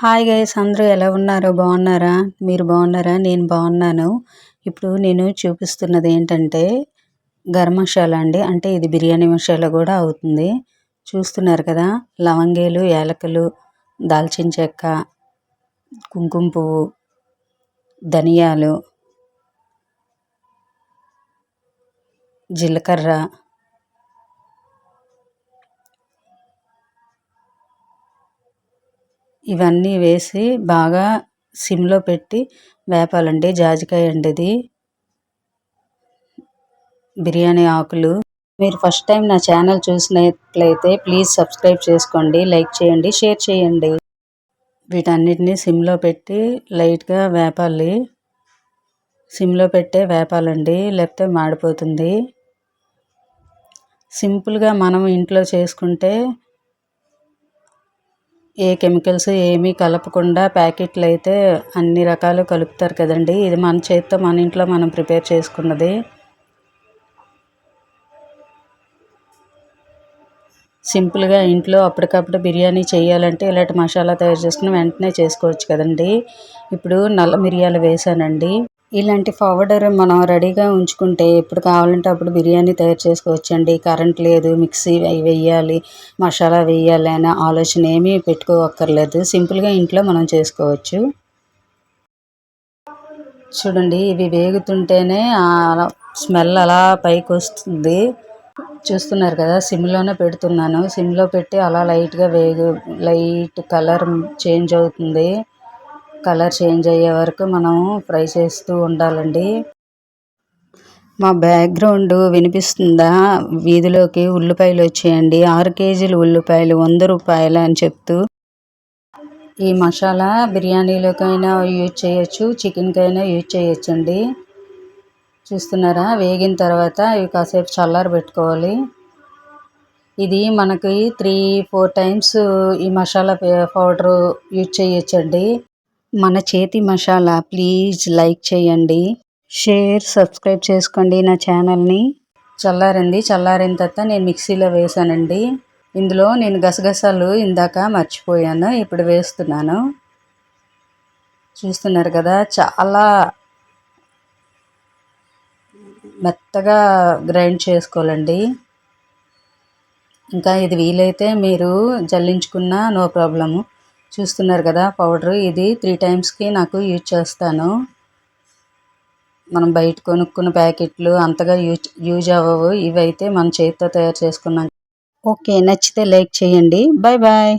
Hi guys అందరూ ఎలా ఉన్నారు? బాగున్నారా? మీరు బాగున్నారా? నేను బాగున్నాను. ఇప్పుడు నేను చూపిస్తున్నది ఏంటంటే గరం మసాలా అండి. అంటే ఇది బిర్యానీ మసాలా కూడా అవుతుంది. చూస్తున్నారు కదా లవంగేలు యాలకులు దాల్చిన చెక్క కుంకుమ పువ్వు ధనియాలు జీలకర్ర ఇవన్నీ వేసి బాగా సిమ్లో పెట్టి వేపాలండి. జాజికాయ అండి ఇది బిర్యానీ ఆకులు. మీరు ఫస్ట్ టైం నా ఛానల్ చూసినట్లయితే ప్లీజ్ సబ్స్క్రైబ్ చేసుకోండి లైక్ చేయండి షేర్ చేయండి. వీటన్నిటిని సిమ్లో పెట్టి లైట్గా వేపాలి. సిమ్లో పెట్టే వేపాలండి. లేకపోతే మాడిపోతుంది. సింపుల్గా మనం ఇంట్లో చేసుకుంటే ఏ కెమికల్స్ ఏమీ కలపకుండా ప్యాకెట్లు అయితే అన్ని రకాలు కలుపుతారు కదండి. ఇది మన చేతితో మన ఇంట్లో మనం ప్రిపేర్ చేసుకున్నది. సింపుల్గా ఇంట్లో అప్పటికప్పుడు బిర్యానీ చేయాలంటే ఇలాంటి మసాలా తయారు చేసుకుని వెంటనే చేసుకోవచ్చు కదండి. ఇప్పుడు నల్ల మిరియాలు వేసానండి. ఇలాంటి పౌడర్ మనం రెడీగా ఉంచుకుంటే ఎప్పుడు కావాలంటే అప్పుడు బిర్యానీ తయారు చేసుకోవచ్చండి. కరెంట్ లేదు మిక్సీ వెయ్యాలి వేయాలి మసాలా వేయాలి అనే ఆలోచన ఏమీ పెట్టుకోవక్కర్లేదు సింపుల్గా ఇంట్లో మనం చేసుకోవచ్చు. చూడండి ఇవి వేగుతుంటేనే స్మెల్ అలా పైకి వస్తుంది. చూస్తున్నారు కదా సిమ్లోనే పెడుతున్నాను. సిమ్లో పెట్టి అలా లైట్గా వేగు లైట్ కలర్ చేంజ్ అవుతుంది. కలర్ చేంజ్ అయ్యే వరకు మనం ఫ్రై చేస్తూ ఉండాలండి. మా బ్యాక్గ్రౌండ్ వినిపిస్తుందా? వీధిలోకి ఉల్లిపాయలు వచ్చేయండి. ఆరు కేజీలు ఉల్లిపాయలు వంద రూపాయలు అని చెప్తూ ఈ మసాలా బిర్యానీలోకైనా యూజ్ చేయొచ్చు చికెన్కైనా యూజ్ చేయొచ్చండి. చూస్తున్నారా? వేగిన తర్వాత ఇవి కాసేపు చల్లారి పెట్టుకోవాలి. ఇది మనకి త్రీ ఫోర్ టైమ్స్ ఈ మసాలా పౌడరు యూజ్ చేయొచ్చండి. మన చేతి మసాలా ప్లీజ్ లైక్ చేయండి. షేర్ సబ్స్క్రైబ్ చేసుకోండి నా ఛానల్ని చల్లారింది చల్లారిన తర్వాత నేను మిక్సీలో వేసానండి. ఇందులో నేను గసగసాలు ఇందాక మర్చిపోయాను ఇప్పుడు వేస్తున్నాను. చూస్తున్నారు కదా చాలా మెత్తగా గ్రైండ్ చేసుకోవాలండి. ఇంకా ఇది వీలైతే మీరు జల్లించుకున్న నో ప్రాబ్లము చూస్తున్నారు కదా పౌడర్. ఇది త్రీ టైమ్స్కి నాకు యూజ్ చేస్తాను. మనం బయట కొనుక్కున్న ప్యాకెట్లు అంతగా యూజ్ యూజ్ అవ్వవు. ఇవైతే మన చేతితో తయారు చేసుకున్నాం. ఓకే నచ్చితే లైక్ చేయండి. Bye bye